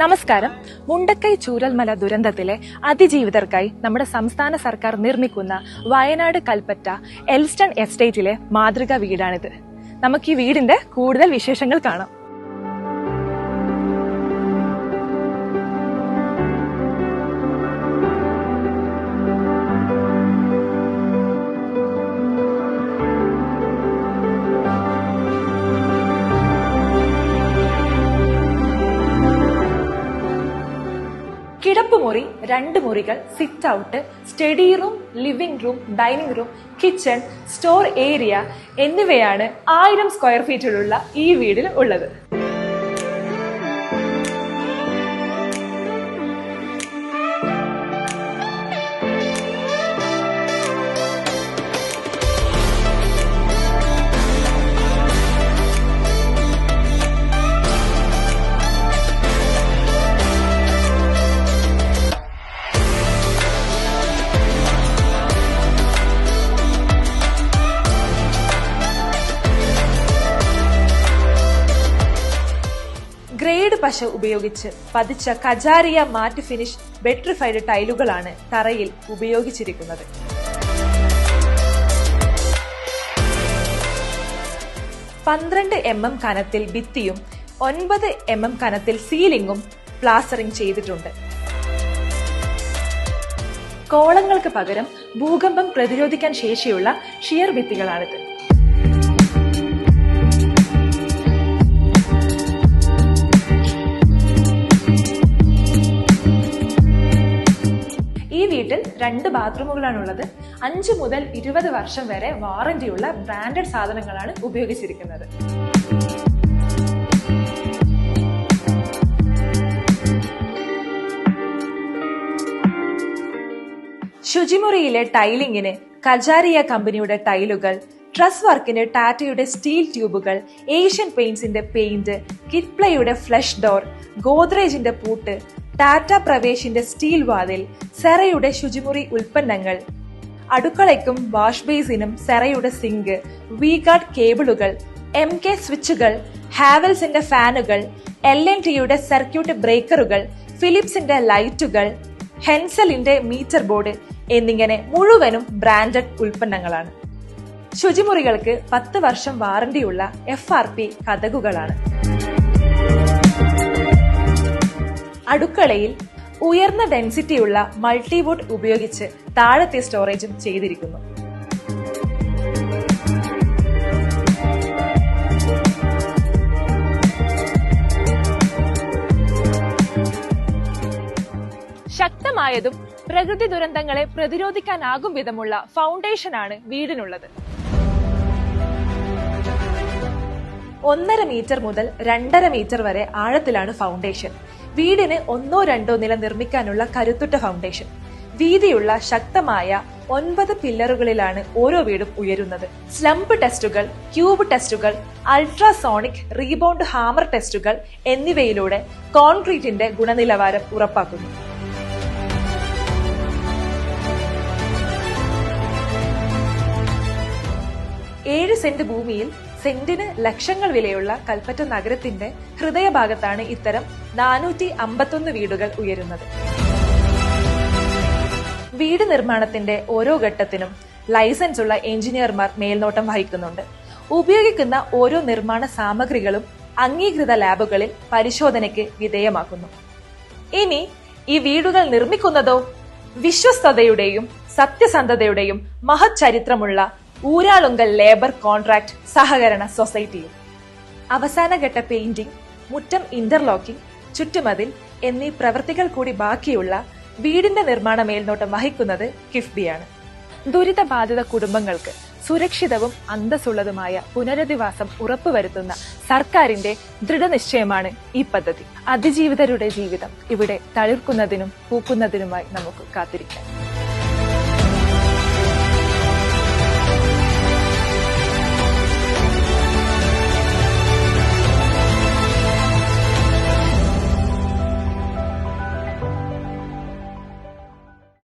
നമസ്കാരം. മുണ്ടക്കൈ ചൂരൽമല ദുരന്തത്തിലെ അതിജീവിതർക്കായി നമ്മുടെ സംസ്ഥാന സർക്കാർ നിർമ്മിക്കുന്ന വയനാട് കൽപ്പറ്റ എൽസ്റ്റൺ എസ്റ്റേറ്റിലെ മാതൃകാ വീടാണിത്. നമുക്ക് ഈ വീടിന്റെ കൂടുതൽ വിശേഷങ്ങൾ കാണാം. കിടപ്പുമുറി രണ്ട് മുറികൾ sit out study room living room dining room kitchen store area എന്നിവയാണ് ആയിരം സ്ക്വയർ ഫീറ്റിലുള്ള ഈ വീടിൽ ഉള്ളത്. ഗ്രേഡ് പശ ഉപയോഗിച്ച് പതിച്ച കജാരിയ മാറ്റ് ഫിനിഷ് ബെട്രിഫൈഡ് ടൈലുകളാണ് തറയിൽ ഉപയോഗിച്ചിരിക്കുന്നത്. പന്ത്രണ്ട് എം എം കനത്തിൽ ഭിത്തിയും ഒൻപത് എം എം കനത്തിൽ സീലിംഗും പ്ലാസ്റ്ററിംഗ് ചെയ്തിട്ടുണ്ട്. കോളങ്ങൾക്ക് പകരം ഭൂകമ്പം പ്രതിരോധിക്കാൻ ശേഷിയുള്ള ഷിയർ ഭിത്തികളാണിത്. രണ്ട് ബാത്റൂമുകളാണുള്ളത്. അഞ്ച് മുതൽ ഇരുപത് വർഷം വരെ വാറന്റിയുള്ള ബ്രാൻഡഡ് സാധനങ്ങളാണ് ഉപയോഗിച്ചിരിക്കുന്നത്. ശുചിമുറിയിലെ ടൈലിംഗിന് കജാരിയ കമ്പനിയുടെ ടൈലുകൾ ട്രസ് വർക്കിന് ടാറ്റയുടെ സ്റ്റീൽ ട്യൂബുകൾ ഏഷ്യൻ പെയിന്റ്സിന്റെ പെയിന്റ് കിറ്റ്പ്ലയുടെ ഫ്ലഷ് ഡോർ ഗോദ്രേജിന്റെ പൂട്ട് ടാറ്റ പ്രവേശിന്റെ സ്റ്റീൽ വാതിൽ സെറയുടെ ശുചിമുറി ഉൽപ്പന്നങ്ങൾ. അടുക്കളയ്ക്കും വാഷ് ബേസിനും സെറയുടെ സിങ്ക് വീഗാർഡ് കേബിളുകൾ എം കെ സ്വിച്ചുകൾ ഹാവൽസിന്റെ ഫാനുകൾ എൽ എൻ ടിയുടെ സർക്യൂട്ട് ബ്രേക്കറുകൾ ഫിലിപ്സിന്റെ ലൈറ്റുകൾ ഹെൻസലിന്റെ മീറ്റർ ബോർഡ് എന്നിങ്ങനെ മുഴുവനും ബ്രാൻഡഡ് ഉൽപ്പന്നങ്ങളാണ്. ശുചിമുറികൾക്ക് പത്ത് വർഷം വാറന്റിയുള്ള എഫ് ആർ പി കഥകുകളാണ് അടുക്കളയിൽ ഉയർന്ന ഡെൻസിറ്റിയുള്ള മൾട്ടിവുഡ് ഉപയോഗിച്ച് താഴത്തെ സ്റ്റോറേജും ചെയ്തിരിക്കുന്നു. ശക്തമായതും പ്രകൃതി ദുരന്തങ്ങളെ പ്രതിരോധിക്കാനാകും വിധമുള്ള ഫൗണ്ടേഷനാണ് വീടിനുള്ളത്. ഒന്നര മീറ്റർ മുതൽ രണ്ടര മീറ്റർ വരെ ആഴത്തിലാണ് ഫൗണ്ടേഷൻ വീടിന് ഒന്നോ രണ്ടോ നില നിർമ്മിക്കാനുള്ള കരുത്തുറ്റ ഫൗണ്ടേഷൻ വീതിയുള്ള ശക്തമായ ഒൻപത് പില്ലറുകളിലാണ് ഓരോ വീടും ഉയരുന്നത്. സ്ലംപ് ടെസ്റ്റുകൾ ക്യൂബ് ടെസ്റ്റുകൾ അൾട്രാസോണിക് റീബൗണ്ട് ഹാമർ ടെസ്റ്റുകൾ എന്നിവയിലൂടെ കോൺക്രീറ്റിന്റെ ഗുണനിലവാരം ഉറപ്പാക്കുന്നു. ഏഴ് സെന്റ് ഭൂമിയിൽ സെന്റിന് ലക്ഷങ്ങൾ വിലയുള്ള കൽപ്പറ്റ നഗരത്തിന്റെ ഹൃദയഭാഗത്താണ് ഇത്തരം നാനൂറ്റി അമ്പത്തൊന്ന് വീടുകൾ ഉയരുന്നത്. വീട് നിർമ്മാണത്തിന്റെ ഓരോ ഘട്ടത്തിനും ലൈസൻസ് ഉള്ള എഞ്ചിനീയർമാർ മേൽനോട്ടം വഹിക്കുന്നുണ്ട്. ഉപയോഗിക്കുന്ന ഓരോ നിർമ്മാണ സാമഗ്രികളും അംഗീകൃത ലാബുകളിൽ പരിശോധനയ്ക്ക് വിധേയമാക്കുന്നു. ഇനി ഈ വീടുകൾ നിർമ്മിക്കുന്നതോ വിശ്വസ്തതയുടെയും സത്യസന്ധതയുടെയും മഹത് ചരിത്രമുള്ള ഊരാളുങ്കൽ ലേബർ കോൺട്രാക്ട് സഹകരണ സൊസൈറ്റിയും. അവസാനഘട്ട പെയിന്റിംഗ് മുറ്റം ഇന്റർലോക്കിംഗ് ചുറ്റുമതിൽ എന്നീ പ്രവൃത്തികൾ കൂടി ബാക്കിയുള്ള വീടിന്റെ നിർമ്മാണ മേൽനോട്ടം വഹിക്കുന്നത് കിഫ്ബിയാണ് ദുരിതബാധിത കുടുംബങ്ങൾക്ക് സുരക്ഷിതവും അന്തസ്സുള്ളതുമായ പുനരധിവാസം ഉറപ്പുവരുത്തുന്ന സർക്കാരിന്റെ ദൃഢനിശ്ചയമാണ് ഈ പദ്ധതി. അതിജീവിതരുടെ ജീവിതം ഇവിടെ തളിർക്കുന്നതിനും പൂക്കുന്നതിനുമായി നമുക്ക് കാത്തിരിക്കാം.